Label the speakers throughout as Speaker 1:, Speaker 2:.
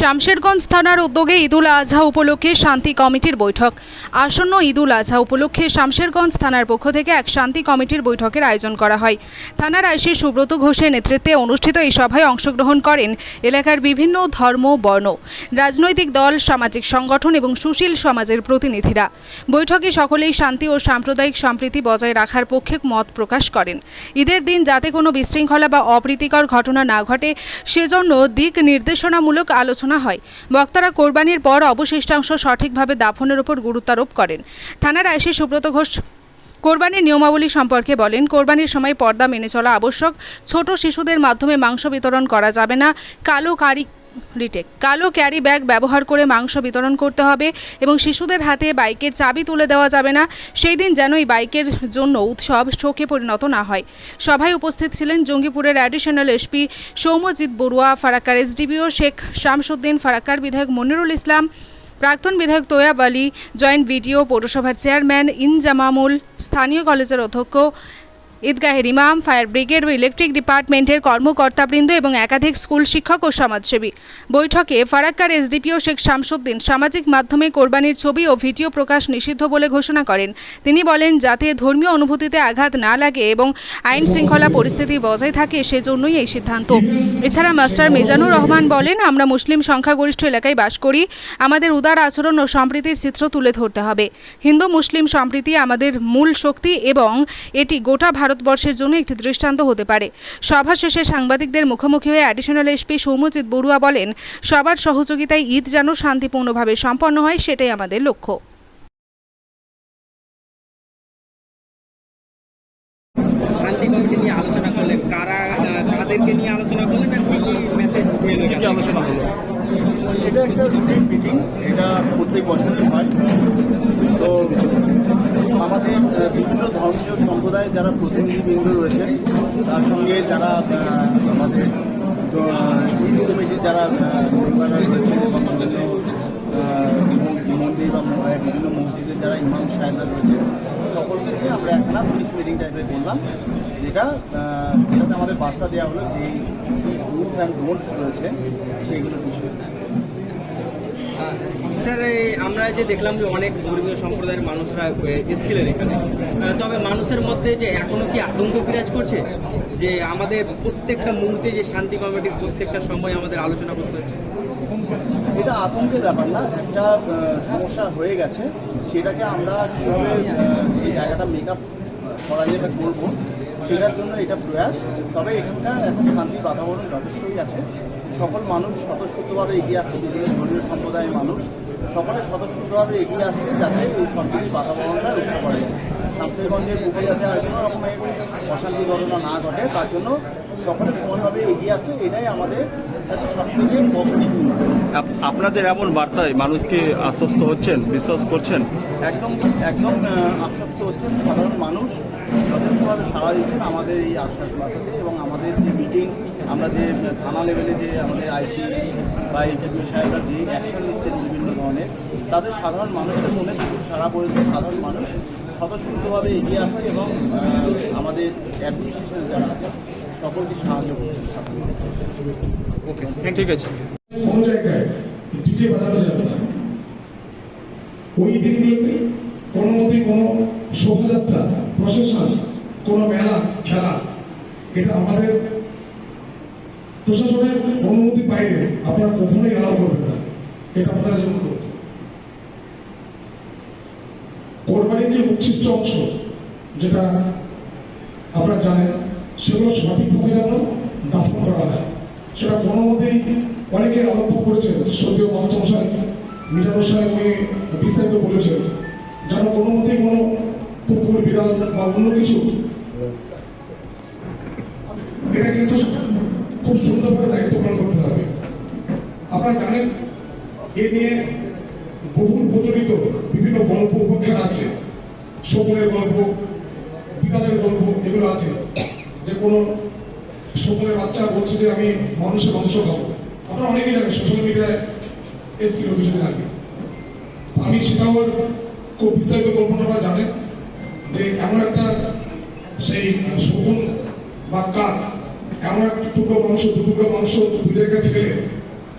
Speaker 1: শামশেরগঞ্জ থানার উদ্যোগে ঈদুল আজহা উপলক্ষে শান্তি কমিটির বৈঠক। আসন্ন ঈদুল আজহা উপলক্ষে শামশেরগঞ্জ থানার পক্ষ থেকে এক শান্তি কমিটির বৈঠকের আয়োজন করা হয়। থানার আইসি সুব্রত ঘোষের নেতৃত্বে অনুষ্ঠিত এই সভায় অংশগ্রহণ করেন এলাকার বিভিন্ন ধর্ম, বর্ণ, রাজনৈতিক দল, সামাজিক সংগঠন এবং সুশীল সমাজের প্রতিনিধিরা। বৈঠকে সকলেই শান্তি ও সাম্প্রদায়িক সম্প্রীতি বজায় রাখার পক্ষে মত প্রকাশ করেন। ঈদের দিন যাতে কোনো বিশৃঙ্খলা বা অপ্রীতিকর ঘটনা না ঘটে, সেজন্য দিক নির্দেশনামূলক আলোচনা হয়। বক্তারা কোরবানির পর অবশিষ্টাংশ সঠিকভাবে দাফনের উপর গুরুত্বারোপ করেন। থানার আইসি সুব্রত ঘোষ কোরবানির নিয়মাবলী সম্পর্কে বলেন, কোরবানির সময় পর্দা মেনে চলা আবশ্যক। ছোট শিশুদের মাধ্যমে মাংস বিতরণ করা যাবে না। কালো কারি রিটেক কালো ক্যারি ব্যাগ ব্যবহার করে মাংস বিতরণ করতে হবে এবং শিশুদের হাতে বাইকের চাবি তুলে দেওয়া যাবে না। সেই দিন যেন এই বাইকের জন্য উৎসব শোকে পরিণত না হয়। সভায় উপস্থিত ছিলেন জঙ্গিপুরের অ্যাডিশনাল এসপি সৌম্যজিৎ বড়ুয়া, ফারাক্কার এসডিপিও শেখ শামসুদ্দিন, ফারাক্কার বিধায়ক মনিরুল ইসলাম, প্রাক্তন বিধায়ক তোয়াব আলী, জয়েন্ট ভিডিও পৌরসভার চেয়ারম্যান ইনজামামুল, স্থানীয় কলেজের অধ্যক্ষ ঈদগাহের ইমাম, ফায়ার ব্রিগেড ও ইলেকট্রিক ডিপার্টমেন্টের কর্মকর্তাবৃন্দ এবং একাধিক স্কুল শিক্ষক ও সমাজসেবী। বৈঠকে ফারাক্কার এসডিপিও শেখ শামসুদ্দিন সামাজিক মাধ্যমে কোরবানির ছবি ও ভিডিও প্রকাশ নিষিদ্ধ বলে ঘোষণা করেন। তিনি বলেন, যাতে ধর্মীয় অনুভূতিতে আঘাত না লাগে এবং আইন শৃঙ্খলা পরিস্থিতি বজায় থাকে, সেজন্যই এই সিদ্ধান্ত। এছাড়া মাস্টার মিজানুর রহমান বলেন, আমরা মুসলিম সংখ্যাগরিষ্ঠ এলাকায় বাস করি, আমাদের উদার আচরণ ও সম্প্রীতির চিত্র তুলে ধরতে হবে। হিন্দু মুসলিম সম্প্রীতি আমাদের মূল শক্তি এবং এটি গোটা ভারতবর্ষের জন্য একটি দৃষ্টান্ত হতে পারে। সভা শেষে সাংবাদিকদের মুখোমুখি হয়ে অ্যাডিশনাল এসপি সৌম্যজিৎ বড়ুয়া বলেন সবার সহযোগিতায় ঈদ যেন শান্তিপূর্ণভাবে সম্পন্ন হয় সেটাই আমাদের লক্ষ্য।
Speaker 2: শান্তি নিয়ে আলোচনা করলেন কারা কাদেরকে নিয়ে আলোচনা করলেন আর কি কি মেসেজ ঢুকে আলোচনা হলো?
Speaker 3: এটা একটা রুটিন মিটিং এটা প্রত্যেক বছরই হয় তো আমাদের আহ, বিভিন্ন ধর্মীয় সম্প্রদায়ের যারা প্রতিনিধিবৃন্দ রয়েছেন, তার সঙ্গে যারা আমাদের ঈদ কমিটির যারা মেম্বাররা রয়েছেন এবং বিভিন্ন মন্দির বা বিভিন্ন মসজিদের যারা ইমাম সাহেবরা রয়েছেন, সকলকে নিয়ে আমরা একটা পিস মিটিং টাইপের করলাম যেটা যেটাতে আমাদের বার্তা দেওয়া হলো যে রুলস অ্যান্ড ডোন্টস রয়েছে সেইগুলো বিষয়ে
Speaker 2: স্যার আমরা যে দেখলাম যে অনেক ধর্মীয় সম্প্রদায়ের মানুষরা এসেছিলেন এখানে। তবে মানুষের মধ্যে যে এখনও কি আতঙ্ক বিরাজ করছে? যে আমাদের প্রত্যেকটা মুহূর্তে যে শান্তি কমিটির প্রত্যেকটা সময় আমাদের আলোচনা করতে হচ্ছে।
Speaker 3: এটা আতঙ্কের ব্যাপার না, একটা সমস্যা হয়ে গেছে। সেটাকে আমরা কীভাবে সেই জায়গাটা মেক আপ করা যেটা করব, সেটার জন্য এটা প্রয়াস। তবে এখানকার এখন শান্তি বাতাবরণ যথেষ্টই আছে। সকল মানুষ স্বতঃস্ফূর্তভাবে এগিয়ে আসছে, বিভিন্ন ধর্মীয় সম্প্রদায়ের মানুষ। সকলে স্বতঃস্ফূর্তভাবে এগিয়ে আসছে যাতে এই সরকারি বাতাবরণটা রক্ষা করে শামসিরগঞ্জের বুকে যাতে আর কোনো রকমের অশান্তি ঘটনা না ঘটে, তার জন্য সকলে সমানভাবে এগিয়ে আসছে। এটাই আমাদের
Speaker 4: আপনাদের এমন বার্তায় মানুষকে আশ্বস্ত হচ্ছেন বিশ্বাস করছেন?
Speaker 3: একদম একদম আশ্বস্ত হচ্ছেন সাধারণ মানুষ। যথেষ্টভাবে সাড়া দিচ্ছেন আমাদের এই আশ্বাস বার্তাতে এবং আমাদের যে মিটিং আমরা যে থানা লেভেলে যে আমাদের আইসি বা এসডিও সাহেবরা যে অ্যাকশন নিচ্ছেন বিভিন্ন ধরনের তাদের সাধারণ মানুষের মনে সাড়া পড়েছে। সাধারণ মানুষ স্বতঃস্ফূর্তভাবে এগিয়ে আসছে এবং আমাদের অ্যাডমিনিস্ট্রেশন যারা আছে সকলকে সাহায্য করছেন
Speaker 4: ওকে ঠিক আছে
Speaker 5: কোনো জায়গায় ডিজে বাজানো যাবে না। ওই দিনগুলোতে কোনো মতে কোনো শোভাযাত্রা প্রশাসন কোনো মেলা খেলা এটা আমাদের প্রশাসনের অনুমতি বাইরে আপনারা কখনোই এলাও করবেন না। এটা আপনারা যেমন করবেন। কোরবানির যে উচ্ছিষ্ট অংশ যেটা আপনারা জানেন সেগুলো সঠিকভাবে যেন দাফন করা হয়। সেটা কোনো মতেই অনেকে আলোকপাত করেছেন সদ্য মাস্টারমশাই সাহেব উনি বিস্তারিত বলেছেন, যেন কোনো মতেই কোনো পুকুর, বিড়াল বা অন্য কিছু এটা কিন্তু খুব সুন্দরভাবে দায়িত্ব পালন করতে হবে। আপনারা জানেন, এ নিয়ে বহুল প্রচলিত বিভিন্ন গল্প উপাখ্যান আছে। শকুনের গল্প বিড়ালের গল্প এগুলো আছে যে কোনো শকুনের বাচ্চা বলছে যে আমি মানুষের মাংস খাব আপনারা অনেকেই জানেন সোশ্যাল মিডিয়ায় এসেছিল কিছুদিন আগে। আমি সেটাও খুব বিস্তারিত গল্পটা জানেন যে এমন একটা সেই শকুন বা কাক, এমন একটা টুকরো মাংস, দু টুকরো মাংস দু জায়গায় ফেলে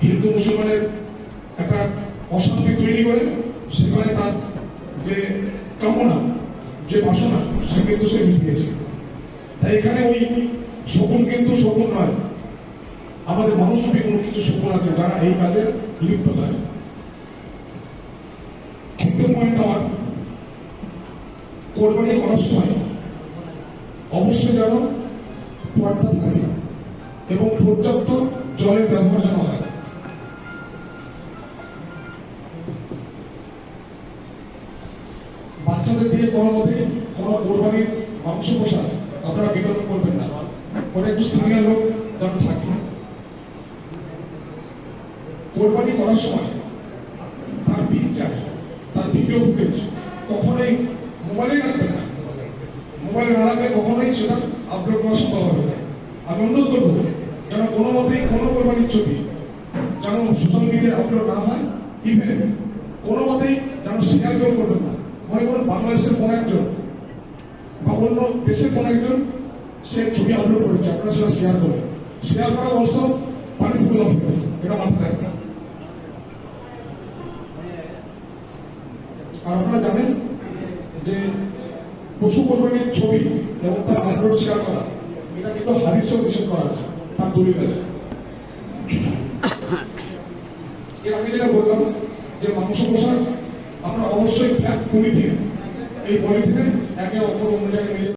Speaker 5: হিন্দু মুসলমানের একটা অশান্তি তৈরি করে, সেখানে তার যে কামনা, যে বাসনা, সে কিন্তু সে মিটিয়েছে। এখানে ওই শকুন কিন্তু শকুন নয়। আমাদের মানুষেরই কোনো কিছু শকুন আছে যারা এই কাজে লিপ্ত থাকে দ্বিতীয় পয়েন্ট আমার কোরবানি করার সময় অবশ্যই যেন পর্দা থাকে এবং পর্যাপ্ত জলের ব্যবহার যেন হয়। বাচ্চাদের দিয়ে কোনো মতে কোনো কোরবানির মাংস পোশাক আপনারা বিতরণ করবেন না। ওরা একটু স্থানীয় লোক যেন থাকে কোরবানি করার সময় তার পিকচার তার ভিডিও ফুটেজ কখনোই মোবাইলে রাখবেন না। মোবাইলে না রাখলে কখনোই সেটা আপলোড করা সম্ভব হবে না। আমি অনুরোধ করব, যেন কোনো মতেই কোনো কোরবানির ছবি যেন সোশ্যাল মিডিয়ায় আপলোড না হয় ইভেন কোনো মতেই যেন শেয়ার কেউ করবেন না। মনে করুন বাংলাদেশের কোনো একজন অন্য দেশের কোনো একজন সে ছবি আপলোড করেছে, আপনারা সেটা শেয়ার করবেন। শেয়ার করা অলসো পানিসিবল অফেন্স এটা মাথায় রাখবেন। আর আপনারা জানেন যে পশু কোরবানির ছবি এবং তার আপলোড শেয়ার করা, এটা কিন্তু হাদিসেও নিষেধ করা আছে, তার দলিল আছে। এর আগে যেটা বললাম যে মাংস পোশাক আপনারা অবশ্যই ব্ল্যাক পলিথিন এই পলিথিনে 我们我们这个。